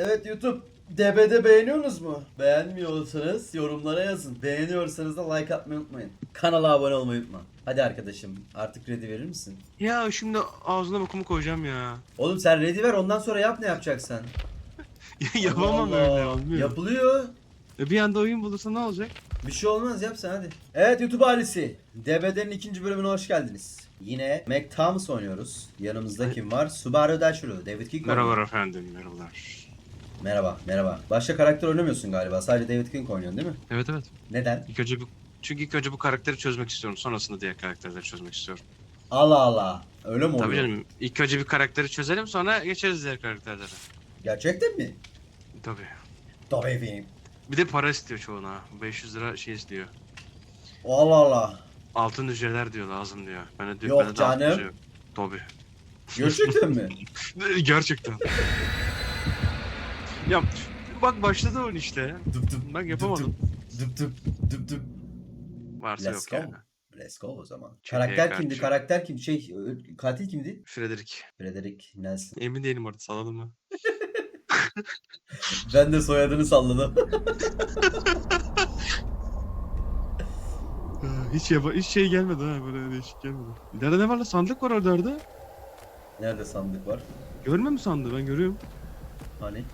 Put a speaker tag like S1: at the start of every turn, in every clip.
S1: Evet YouTube. DB'de beğeniyorsunuz mu? Beğenmiyorsanız yorumlara yazın. Beğeniyorsanız da like atmayı unutmayın. Kanala abone olmayı unutma. Hadi arkadaşım artık ready verir misin?
S2: Ya şimdi ağzına bokumu koyacağım ya.
S1: Oğlum sen ready ver ondan sonra yap ne yapacaksan.
S2: Yapamam
S1: Allah
S2: öyle
S1: Allah.
S2: olmuyor.
S1: Yapılıyor.
S2: E bir anda oyun bulursa ne olacak?
S1: Bir şey olmaz yap sen hadi. Evet YouTube ailesi. DB'lerin ikinci bölümüne hoş geldiniz. Yine Mac Thomas oynuyoruz. Yanımızda kim var? Subaru Dashuru, David oynuyor.
S2: Merhabalar efendim, merhabalar.
S1: Merhaba, merhaba. Başka karakter oynamıyorsun galiba. Sadece David King oynuyorsun değil mi?
S2: Evet evet.
S1: Neden?
S2: İlk önce bu çünkü ilk önce bu karakteri çözmek istiyorum. Sonrasında diğer karakterleri çözmek istiyorum.
S1: Allah Allah. Öyle mi oluyor?
S2: Tabii canım. İlk önce bir karakteri çözelim sonra geçeriz diğer karakterlere.
S1: Gerçekten mi?
S2: Tabii.
S1: Tabii efendim.
S2: Bir de para istiyor çoğuna. 500 lira şey istiyor.
S1: Allah Allah.
S2: Altın hücreler diyor lazım diyor. Ben de diyor
S1: Yok
S2: bende de
S1: canım.
S2: yok. Tabii.
S1: Gerçekten mi?
S2: Gerçekten. ya bak başladı oyun işte.
S1: Dıp dıp.
S2: Bak yapamadım.
S1: Dıp dıp. Dıp dıp.
S2: Varsa
S1: Let's
S2: yok
S1: go.
S2: yani.
S1: Let's go o zaman.
S2: Çok
S1: karakter kimdi?
S2: kardeşim.
S1: Karakter kim? Şey, katil kimdi?
S2: Frederick.
S1: Frederick Nelson.
S2: Emin değilim orada salalım mı?
S1: Ben de soyadını salladım.
S2: Hiç yaba hiç şey gelmedi ha böyle değişik gelmedi. Nerede ne var lan sandık var orada orada.
S1: Nerede sandık var?
S2: Görme mi sandığı ben görüyorum.
S1: Hani?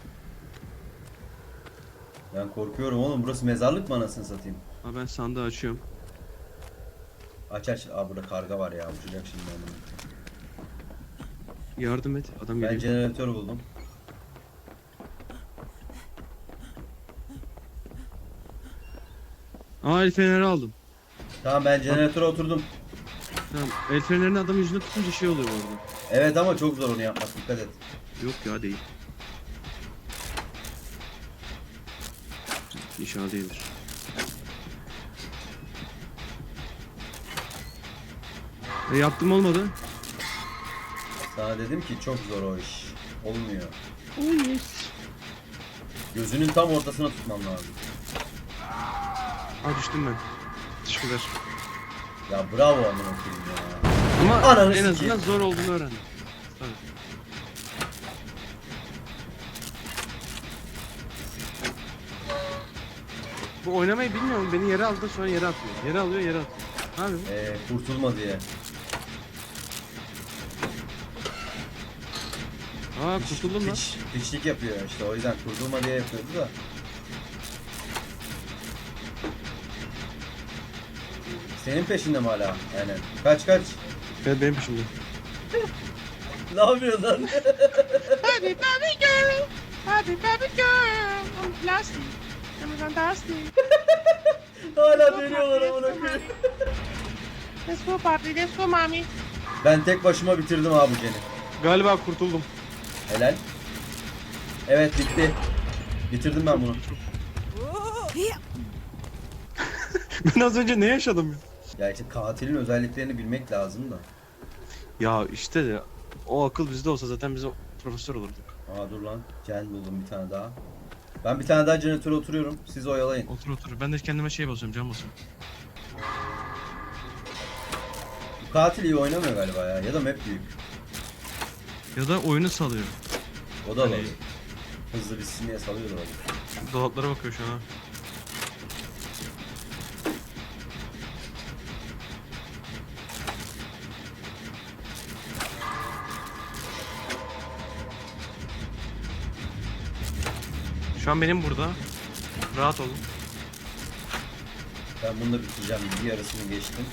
S1: Ben korkuyorum oğlum. Burası mezarlık mı anasını satayım?
S2: Ha ben sandığı açıyorum.
S1: Aç aç. Aa burada karga var ya. Uçacak şimdi onu.
S2: Yardım et adam
S1: Ben
S2: geliyor.
S1: jeneratör buldum.
S2: Aa el feneri aldım.
S1: Tamam ben jeneratöre oturdum.
S2: Tamam el fenerini adam yüzüne tutunca şey oluyor bu arada.
S1: Evet ama çok zor onu yapmak. Dikkat et.
S2: Yok ya değil. İnşallah değildir. E yaptım olmadı.
S1: Sana dedim ki çok zor o iş. Olmuyor.
S2: Yes.
S1: Gözünün tam ortasına tutman lazım.
S2: Aa düştüm ben. Teşekkürler.
S1: Ya bravo amına koyayım ya.
S2: Ama
S1: Ananı
S2: en
S1: sikeyim.
S2: azından zor olduğunu öğrendim. Bu oynamayı bilmiyorum. Beni yere aldı sonra yere atıyor. Yere alıyor yere atıyor. Ne bu?
S1: Ee, kurtulma diye.
S2: Aa kurtuldum lan.
S1: Piç, piçlik yapıyor işte o yüzden kurtulma diye yapıyordu da. Senin peşinde mi hala? Yani kaç kaç.
S2: Evet benim peşimde.
S1: Ne yapıyorsun lan?
S3: Hadi baby girl, hadi baby girl, I'm plastic, I'm fantastic.
S1: hala dönüyorlar amına koyayım.
S3: Let's go papi, let's go mommy.
S1: Ben tek başıma bitirdim abi Jen'i.
S2: Galiba kurtuldum.
S1: Helal. Evet bitti. Bitirdim ben bunu.
S2: ben az önce ne yaşadım ya?
S1: Ya işte katilin özelliklerini bilmek lazım da.
S2: Ya işte de o akıl bizde olsa zaten biz o profesör olurduk.
S1: Aa dur lan. Jen buldum bir tane daha. Ben bir tane daha jeneratöre oturuyorum. Siz oyalayın.
S2: Otur otur. Ben de kendime şey basıyorum can basıyorum.
S1: Bu katil iyi oynamıyor galiba ya. Ya da map büyük.
S2: Ya da oyunu salıyor.
S1: O da
S2: Hani-
S1: olabilir. Hızlı bitsin diye salıyor da olabilir.
S2: Dolaplara bakıyor şu an ha. Şu an benim burada. Rahat olun.
S1: Ben bunu da bitireceğim. Bir yarısını geçtim.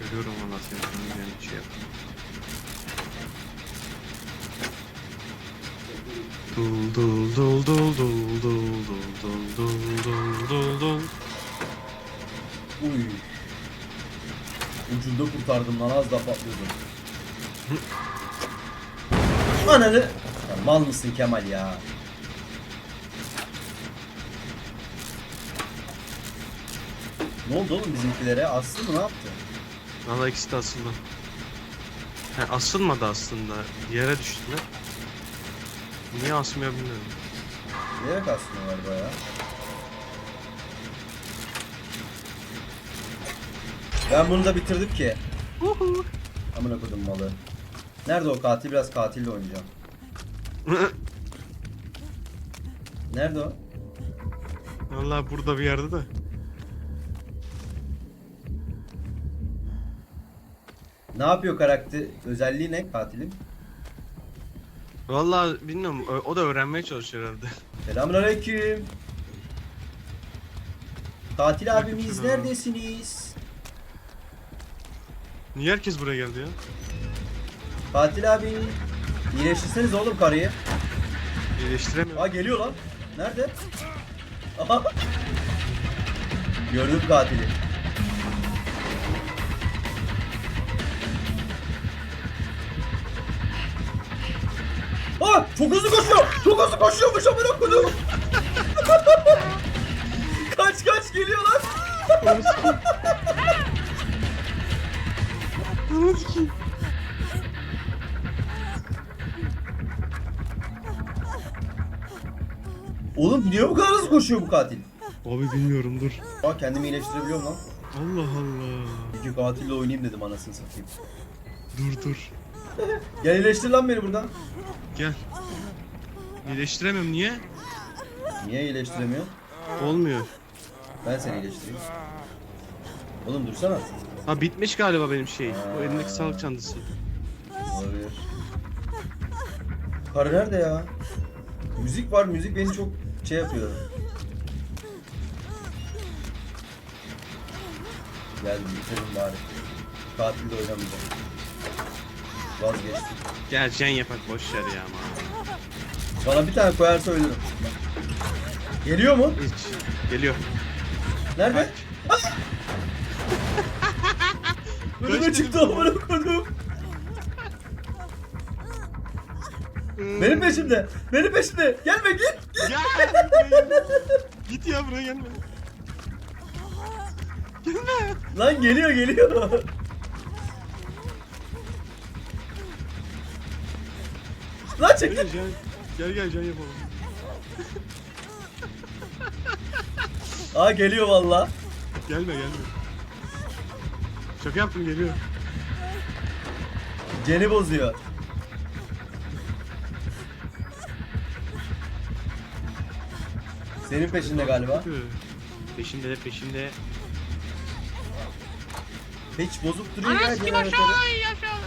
S2: Görüyorum valla seni. Sen bir şey yap. Dul dul dul dul dul dul dul dul dul dul dul dul
S1: Uy. Ucunda kurtardım lan az da patlıyordum. Ananı. Mal mısın Kemal ya? Ne oldu oğlum bizimkilere? Aslı mı ne yaptı?
S2: Valla ikisi de asıldı. He, asılmadı aslında. Yere düştüler. Niye asmıyor bilmiyorum.
S1: Nereye kastın galiba ya? Ben bunu da bitirdim ki. Amına kodum malı. Nerede o katil? Biraz katille oynayacağım. Nerede o?
S2: Vallahi burada bir yerde de.
S1: Ne yapıyor karakter? Özelliği ne katilin?
S2: Vallahi bilmiyorum o- o da öğrenmeye çalışıyor herhalde.
S1: Selamünaleyküm. Katil abimiz
S2: Aleykümselam.
S1: neredesiniz?
S2: Niye herkes buraya geldi ya?
S1: Katil abi. İyileştirseniz oğlum karıyı.
S2: İyileştiremiyorum.
S1: Aa geliyor lan. Nerede? Aha. Gördüm katili. Aa çok hızlı koşuyor. Çok hızlı koşuyormuş amına koydum. Niye bu kadar hızlı koşuyor bu katil?
S2: Abi bilmiyorum dur.
S1: Aa kendimi iyileştirebiliyorum lan.
S2: Allah Allah.
S1: İki katille oynayayım dedim anasını satayım.
S2: Dur dur.
S1: Gel iyileştir lan beni buradan.
S2: Gel. İyileştiremiyorum niye?
S1: Niye iyileştiremiyor?
S2: Olmuyor.
S1: Ben seni iyileştireyim. Oğlum dursana.
S2: Ha bitmiş galiba benim şey. O elindeki sağlık çantası.
S1: Olabilir. Karı nerede ya? Müzik var, müzik beni çok şey yapıyor. Geldim, bitirin bari. Katilde oynamayacağım. Vazgeçtim.
S2: Gel Jen yapak boş ver ya ama.
S1: Bana bir tane koyarsa ölürüm. Geliyor mu?
S2: Hiç. Geliyor.
S1: Nerede? Önüme çıktı amına koydum. Benim peşimde. Benim peşimde. Gelme git.
S2: Ya! Git ya buraya gelme. Gelme.
S1: Lan geliyor geliyor. Lan
S2: Gel
S1: çekil.
S2: gel Jen. Gel gel Jen yapalım.
S1: Aa geliyor valla.
S2: Gelme gelme. Şaka yaptım geliyor.
S1: Ceni bozuyor. Senin peşinde galiba.
S2: Peşimde de peşimde.
S1: Hiç bozuk duruyor ya
S3: Ana sikim
S1: jeneratörü.
S3: aşağı in aşağı.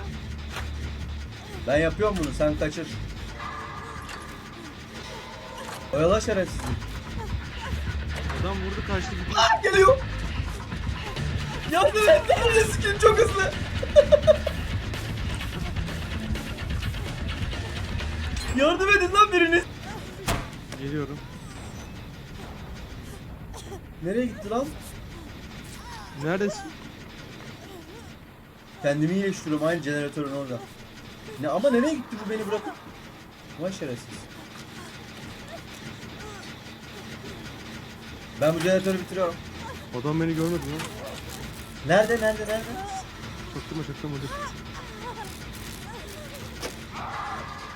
S1: Ben yapıyorum bunu sen kaçır. Oyala şerefsiz.
S2: Adam vurdu kaçtı gidiyor.
S1: Aa geliyor. Yardım et lan skin çok hızlı. Yardım edin lan biriniz.
S2: Geliyorum.
S1: Nereye gitti lan?
S2: Neredesin?
S1: Kendimi iyileştiriyorum aynı jeneratörün orada. Ne ama nereye gitti bu beni bırakıp? Vay şerefsiz. Ben bu jeneratörü bitiriyorum.
S2: Adam beni görmedi lan.
S1: Nerede nerede nerede?
S2: Çaktırma çaktırma dur.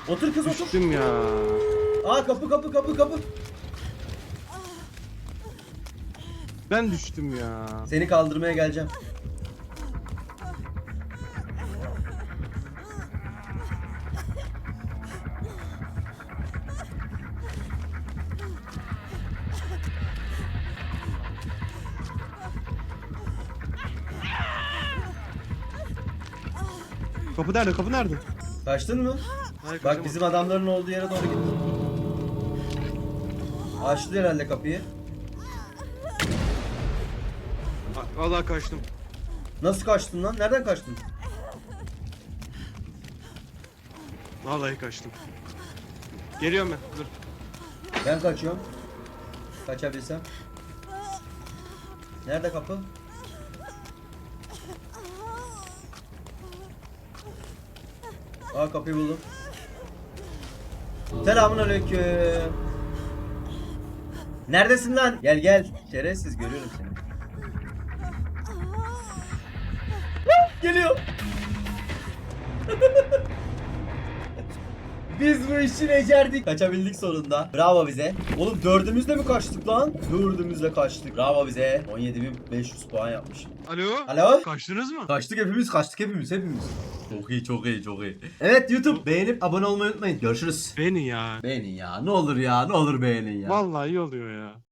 S1: Otur kız otur.
S2: Düştüm ya.
S1: Aa kapı kapı kapı kapı.
S2: Ben düştüm ya.
S1: Seni kaldırmaya geleceğim.
S2: Kapı nerede? Kapı nerede?
S1: Kaçtın mı?
S2: Hayır,
S1: Bak bizim adamların olduğu yere doğru git. Açtı herhalde kapıyı.
S2: A- Vallahi kaçtım.
S1: Nasıl kaçtın lan? Nereden kaçtın?
S2: Vallahi kaçtım. Geliyorum ben. Dur.
S1: Ben kaçıyorum. Kaçabilsem. Nerede kapı? Aa kapıyı buldum. Selamun aleyküm. Neredesin lan? Gel gel. Şerefsiz görüyorum seni. Geliyor. Biz bu işi becerdik. Kaçabildik sonunda. Bravo bize. Oğlum dördümüzle mi kaçtık lan? Dördümüzle kaçtık. Bravo bize. 17.500 puan yapmışım.
S2: Alo?
S1: Alo?
S2: Kaçtınız mı?
S1: Kaçtık hepimiz kaçtık hepimiz hepimiz. Çok iyi çok iyi çok iyi. Evet YouTube beğenip abone olmayı unutmayın. Görüşürüz.
S2: Beni ya.
S1: Beğenin ya ne olur ya ne olur beğenin ya.
S2: Vallahi iyi oluyor ya.